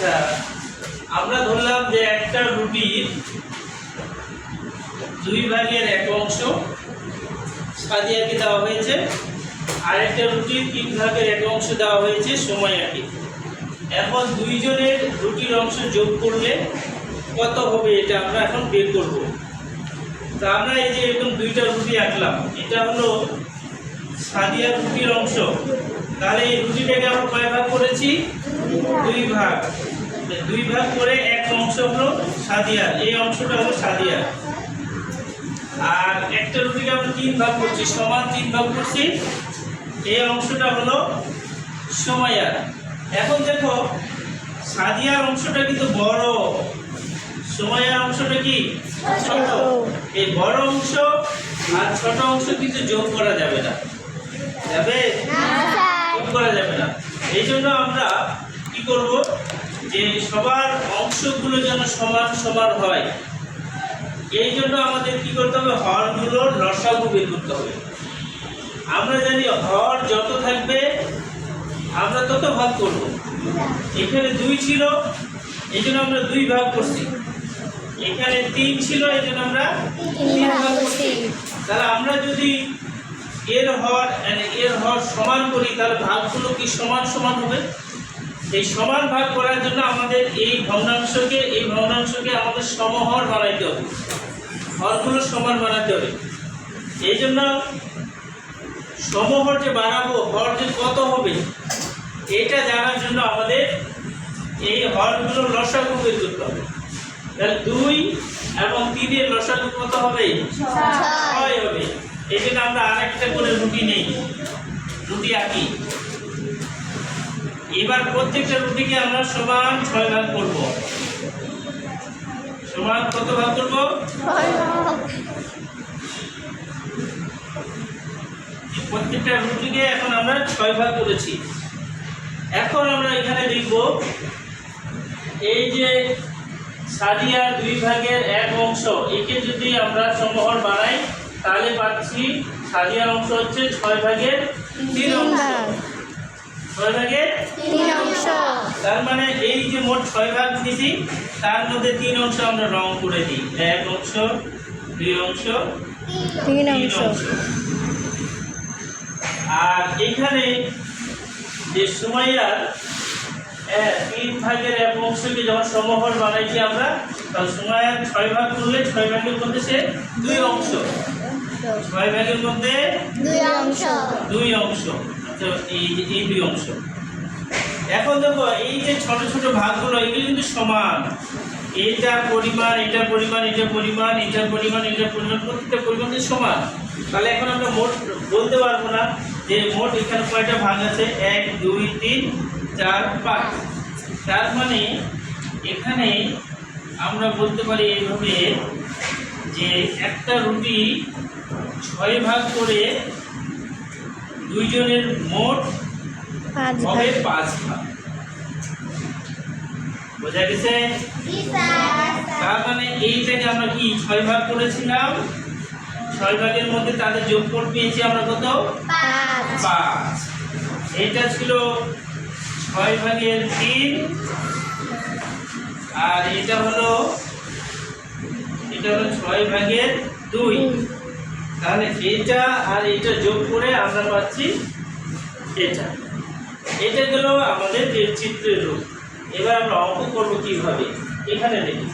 আচ্ছা আমরা ধরলাম যে একটা রুটির দুই ভাগের এক অংশ সাদিয়াকে দেওয়া হয়েছে আর একটা রুটির তিন ভাগের এক অংশ দেওয়া হয়েছে সময়য়াকে এখন দুইজনের রুটির অংশ যোগ করলে কত হবে এটা আমরা এখন বের করব। তা আমরা এই যে এরকম দুইটা রুটি আঁকলাম, এটা হলো সাদিয়ার রুটির অংশ। তাহলে এই রুটিটাকে আমরা কয় ভাগ করেছি? দুই ভাগ। দুই ভাগ করে এক অংশ হলো সাদিয়ার এই অংশটা হলো সাদিয়ার আর একটা রুটিকে আমরা তিন ভাগ করছি, সমান তিন ভাগ করছি। এই অংশটা হলো সময়ার এখন দেখো, সাদিয়ার অংশটা কিন্তু বড়। সময়ের অংশটা কি? ছোট। এই বড় অংশ আর ছোট অংশ কিন্তু যোগ করা যাবে না। যাবে? করা যাবে না। এই জন্য আমরা কি করব যে সবার অংশগুলো যেন সমান সমান হয়। এই জন্য আমাদের কি করতে হবে? হরগুলোর লসাগু বের করতে হবে। আমরা জানি হর যত থাকবে, আমরা তত ভাগ করব। এখানে দুই ছিল, এই জন্য আমরা দুই ভাগ করছি। এখানে তিন ছিল, এই জন্য আমরা তিন ভাগ করছি। তাহলে আমরা যদি এর হর এর হর সমান করি তাহলে ভাগগুলো কি সমান সমান হবে? এই সমান ভাগ করার জন্য আমাদের এই ভগ্নাংশকে এই ভগ্নাংশকে আমাদের সমহর বানাইতে হবে। হরগুলো সমান বানাতে হবে। এই জন্য সমহর যে বানাবো হর যে কত হবে এটা জানার জন্য আমাদের এই হরগুলো লসাগু বের করতে হবে। তাহলে দুই এবং তিনের লসাগু কত হবে? ছয় হবে। এই জন্য আমরা আরেকটা করে রুটি নেই। রুটি আঁকি এবার প্রত্যেকটা রুটিকে আমরা সমান ছয় ভাগ করব। সমান কত ভাগ করব? প্রত্যেকটা রুটিকে এখন আমরা ছয় ভাগ করেছি। এখন আমরা এখানে দেখব এই যে সাদিয়ার দুই ভাগের এক অংশ একে যদি আমরা সমহর বানাই তাহলে পাচ্ছি সাদিয়ার অংশ হচ্ছে ছয় ভাগের তিন অংশ। ছয় ভাগের তার মানে এই যে মোট ছয় ভাগ দিছি তার মধ্যে তিন অংশ আমরা রং করে দিই। এক অংশ দুই অংশ তিন তিন অংশ। অংশ। আর এখানে যে সময়ার আহ, তিন ভাগের এক অংশকে যখন সমহর বানাইছি আমরা তাহলে সময়ার ছয় ভাগ করলে ছয় ভাগের মধ্যে সে দুই অংশ। ছয় ভাগের মধ্যে দুই অংশ। দুই অংশ। আচ্ছা এই যে এই দুই অংশ। এখন দেখো এই যে ছোট ছোট ভাগগুলো এগুলো কিন্তু সমান। এটার পরিমাণ এটার পরিমাণ এটার পরিমাণ এটার পরিমাণ এটার পরিমাণ প্রত্যেকটা পরিমাণ সমান। তাহলে এখন আমরা মোট বলতে পারব না যে মোট এখানে কয়টা ভাগ আছে? এক দুই তিন চার পাঁচ। তার মানে এখানে আমরা বলতে পারি এইভাবে যে একটা রুটি ছয় ভাগ করে দুইজনের মোট হবে পাঁচ ভাগ। বোঝা গেছে? তার মানে এইটাকে আমরা কি ছয় ভাগ করেছিলাম? ছয় ভাগের মধ্যে তাদের যোগফল পেয়েছি আমরা কত? পাঁচ। এটা ছিল ছয় ভাগের তিন। আর এটা হলো এটা হলো ছয় ভাগের দুই। তাহলে এটা আর এটা যোগ করে আমরা পাচ্ছি এটা। এটা গেল আমাদের চিত্রের রূপ। এবার আমরা অঙ্ক করব কীভাবে? এখানে দেখি।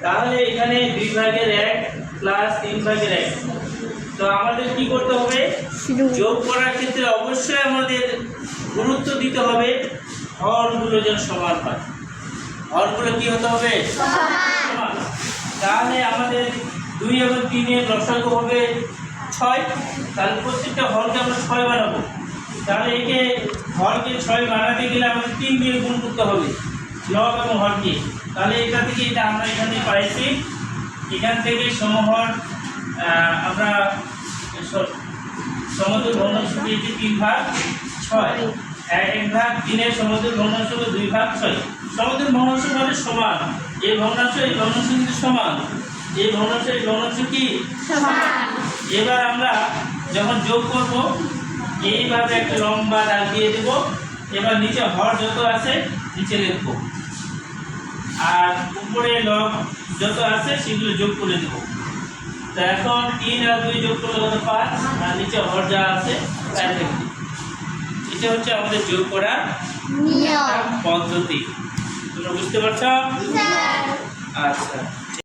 তাহলে এখানে দুই ভাগের এক প্লাস তিন ভাগের এক। তো আমাদের কি করতে হবে? যোগ করার ক্ষেত্রে অবশ্যই আমাদের গুরুত্ব দিতে হবে হরগুলো যেন সমান হয়। হরগুলো কি হতে হবে? সমান। তাহলে আমাদের দুই এবং তিনের লসাগু হবে ছয়। তাহলে প্রত্যেকটা হরকে আমরা ছয় বানাবো তাহলে একে হরকে ছয় বানাতে গেলে আমাদের তিন দিয়ে গুণ করতে হবে লব এবং হরকে তাহলে এটা থেকে এটা আমরা এখানে পাইছি। এখান থেকে সমহর আমরা সমুদ্র ভগ্নাংশ পেয়েছি তিন ভাগ ছয়। এক ভাগ তিনের সমুদ্র হলো দুই ভাগ ছয়। সমুদ্র ভগ্নাংশ মানে সমান। এই ভগ্নাংশ এই কিন্তু সমান। এই ভগ্নাংশ এই ভগ্নাংশ কি এবার আমরা যখন যোগ করব এইভাবে একটা লম্বা দাগ দিয়ে দেব। এবার নিচে হর যত আছে নিচে লিখব। আর উপরে লব যত আছে সেগুলো যোগ করে দেবো। তো এখন তিন আর দুই যোগ করলে কত? পাঁচ। আর নিচে হর যা আছে তাই লিখব। এটা হচ্ছে আমাদের যোগ করার পদ্ধতি। তোমরা বুঝতে পারছ। আচ্ছা।